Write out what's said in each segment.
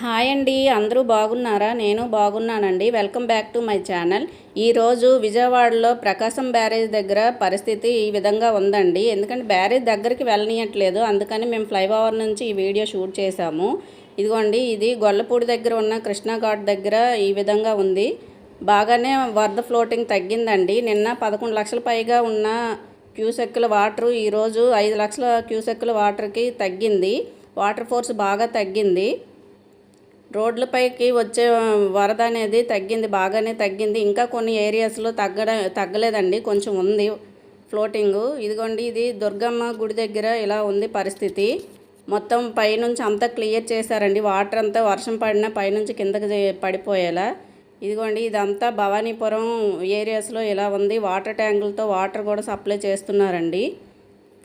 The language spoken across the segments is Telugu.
హాయ్ అండి అందరూ బాగున్నారా? నేను బాగున్నానండి. Welcome back to my channel. ఈరోజు విజయవాడలో ప్రకాశం బ్యారేజ్ దగ్గర పరిస్థితి ఈ విధంగా ఉందండి. ఎందుకంటే బ్యారేజ్ దగ్గరికి వెళ్ళనీయట్లేదు. అందుకని మేము ఫ్లైఓవర్ నుంచి ఈ వీడియో షూట్ చేశాము. ఇదిగోండి ఇది గొల్లపూడి దగ్గర ఉన్న కృష్ణా ఘాట్ దగ్గర ఈ విధంగా ఉంది. బాగానే వరద ఫ్లోటింగ్ తగ్గిందండి. నిన్న పదకొండు లక్షల పైగా ఉన్న క్యూసెక్కుల వాటరు ఈరోజు ఐదు లక్షల క్యూసెక్కుల వాటర్కి తగ్గింది. వాటర్ ఫోర్స్ బాగా తగ్గింది. రోడ్లపైకి వచ్చే వరద అనేది తగ్గింది బాగానే తగ్గింది. ఇంకా కొన్ని ఏరియాస్లో తగ్గడ తగ్గలేదండి. కొంచెం ఉంది ఫ్లోటింగు. ఇదిగోండి ఇది దుర్గమ్మ గుడి దగ్గర ఇలా ఉంది పరిస్థితి. మొత్తం పైనుంచి అంతా క్లియర్ చేశారండి. వాటర్ అంతా వర్షం పడినా పైనుంచి కిందకి పడిపోయేలా. ఇదిగోండి ఇదంతా భవానీపురం ఏరియాస్లో ఇలా ఉంది. వాటర్ ట్యాంకులతో వాటర్ కూడా సప్లై చేస్తున్నారండి.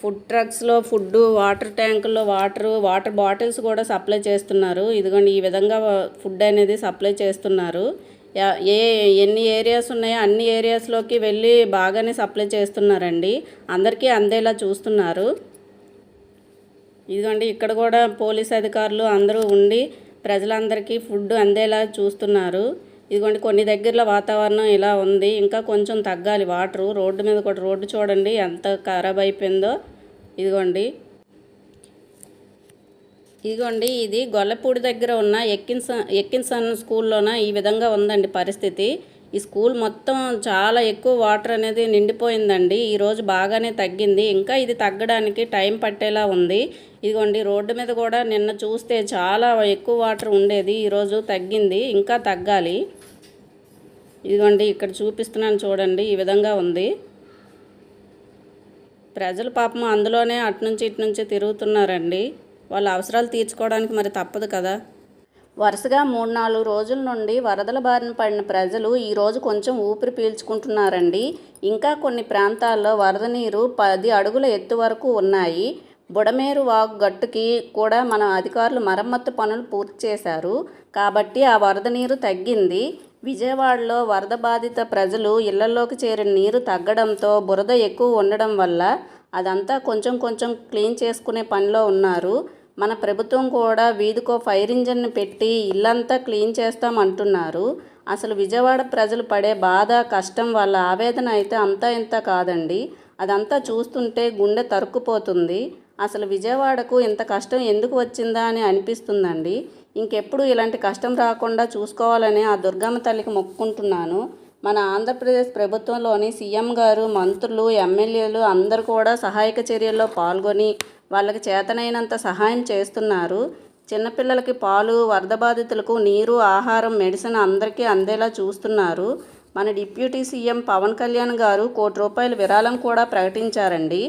ఫుడ్ ట్రక్స్లో ఫుడ్ వాటర్ ట్యాంకుల్లో వాటర్ వాటర్ బాటిల్స్ కూడా సప్లై చేస్తున్నారు. ఇదిగోండి ఈ విధంగా ఫుడ్ అనేది సప్లై చేస్తున్నారు. ఏ ఎన్ని ఏరియాస్ ఉన్నాయో అన్ని ఏరియాస్లోకి వెళ్ళి బాగానే సప్లై చేస్తున్నారండి. అందరికీ అందేలా చూస్తున్నారు. ఇదిగోండి ఇక్కడ కూడా పోలీస్ అధికారులు అందరూ ఉండి ప్రజలందరికీ ఫుడ్ అందేలా చూస్తున్నారు. ఇదిగోండి కొన్ని దగ్గరలో వాతావరణం ఇలా ఉంది. ఇంకా కొంచెం తగ్గాలి. వాటరు రోడ్డు మీద కూడా రోడ్డు చూడండి ఎంత ఖరాబ్ అయిపోయిందో. ఇదిగోండి. ఇదిగోండి ఇది గొల్లపూడి దగ్గర ఉన్న ఎక్కిన్సన్ ఎక్కిన్సన్ స్కూల్లోన? ఈ విధంగా ఉందండి పరిస్థితి. ఈ స్కూల్ మొత్తం చాలా ఎక్కువ వాటర్ అనేది నిండిపోయిందండి. ఈరోజు బాగానే తగ్గింది. ఇంకా ఇది తగ్గడానికి టైం పట్టేలా ఉంది. ఇదిగోండి రోడ్డు మీద కూడా నిన్న చూస్తే చాలా ఎక్కువ వాటర్ ఉండేది. ఈరోజు తగ్గింది. ఇంకా తగ్గాలి. ఇదిగోండి ఇక్కడ చూపిస్తున్నాను చూడండి ఈ విధంగా ఉంది. ప్రజలు పాపం అందులోనే అటు నుంచి ఇటు నుంచి తిరుగుతున్నారండి. వాళ్ళ అవసరాలు తీర్చుకోవడానికి మరి తప్పదు కదా. వరుసగా మూడు నాలుగు రోజుల నుండి వరదల బారిన పడిన ప్రజలు ఈరోజు కొంచెం ఊపిరి పీల్చుకుంటున్నారండి. ఇంకా కొన్ని ప్రాంతాల్లో వరద నీరు పది అడుగుల ఎత్తు వరకు ఉన్నాయి. బుడమేరు వాగు గట్టుకి కూడా మన అధికారులు మరమ్మత్తు పనులు పూర్తి చేశారు. కాబట్టి ఆ వరద నీరు తగ్గింది. విజయవాడలో వరద బాధిత ప్రజలు ఇళ్ళలోకి చేరిన నీరు తగ్గడంతో బురద ఎక్కువ ఉండడం వల్ల అదంతా కొంచెం కొంచెం క్లీన్ చేసుకునే పనిలో ఉన్నారు. మన ప్రభుత్వం కూడా వీధికో ఫైర్ ఇంజిన్ పెట్టి ఇల్లంతా క్లీన్ చేస్తామంటున్నారు. అసలు విజయవాడ ప్రజలు పడే బాధ కష్టం వాళ్ళ ఆవేదన అయితే అంతా ఇంత కాదండి. అదంతా చూస్తుంటే గుండె తరుక్కుపోతుంది. అసలు విజయవాడకు ఇంత కష్టం ఎందుకు వచ్చిందా అని అనిపిస్తుందండి. ఇంకెప్పుడు ఇలాంటి కష్టం రాకుండా చూసుకోవాలని ఆ దుర్గమ్మ తల్లికి మొక్కుకుంటున్నాను మన ఆంధ్రప్రదేశ్ ప్రభుత్వంలోని సీఎం గారు మంత్రులు ఎమ్మెల్యేలు అందరూ కూడా సహాయక చర్యల్లో పాల్గొని వాళ్ళకి చేతనైనంత సహాయం చేస్తున్నారు. చిన్నపిల్లలకి పాలు వరద బాధితులకు నీరు ఆహారం మెడిసిన్ అందరికీ అందేలా చూస్తున్నారు. మన డిప్యూటీ సీఎం పవన్ కళ్యాణ్ గారు కోటి రూపాయల విరాళం కూడా ప్రకటించారండి.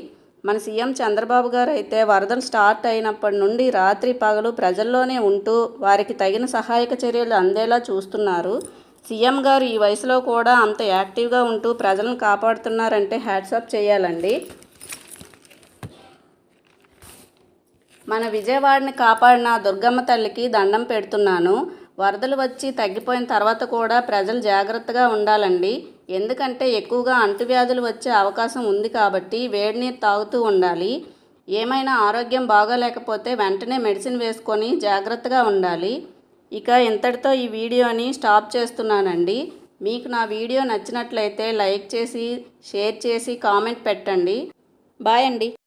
మన సీఎం చంద్రబాబు గారు అయితే వరదలు స్టార్ట్ అయినప్పటి నుండి రాత్రి పగలు ప్రజల్లోనే ఉంటూ వారికి తగిన సహాయక చర్యలు అందేలా చూస్తున్నారు. సీఎం గారు ఈ వయసులో కూడా అంత యాక్టివ్గా ఉంటూ ప్రజలను కాపాడుతున్నారంటే హ్యాట్సాప్ చేయాలండి. మన విజయవాడని కాపాడిన దుర్గమ్మ తల్లికి దండం పెడుతున్నాను. వరదలు వచ్చి తగ్గిపోయిన తర్వాత కూడా ప్రజలు జాగ్రత్తగా ఉండాలండి. ఎందుకంటే ఎక్కువగా అంటువ్యాధులు వచ్చే అవకాశం ఉంది కాబట్టి వేడి నీరు తాగుతూ ఉండాలి. ఏమైనా ఆరోగ్యం బాగోలేకపోతే వెంటనే మెడిసిన్ వేసుకొని జాగ్రత్తగా ఉండాలి. ఇక ఇంతటితో ఈ వీడియోని స్టాప్ చేస్తున్నానండి. మీకు నా వీడియో నచ్చినట్లయితే లైక్ చేసి షేర్ చేసి కామెంట్ పెట్టండి. బాయ్ అండి.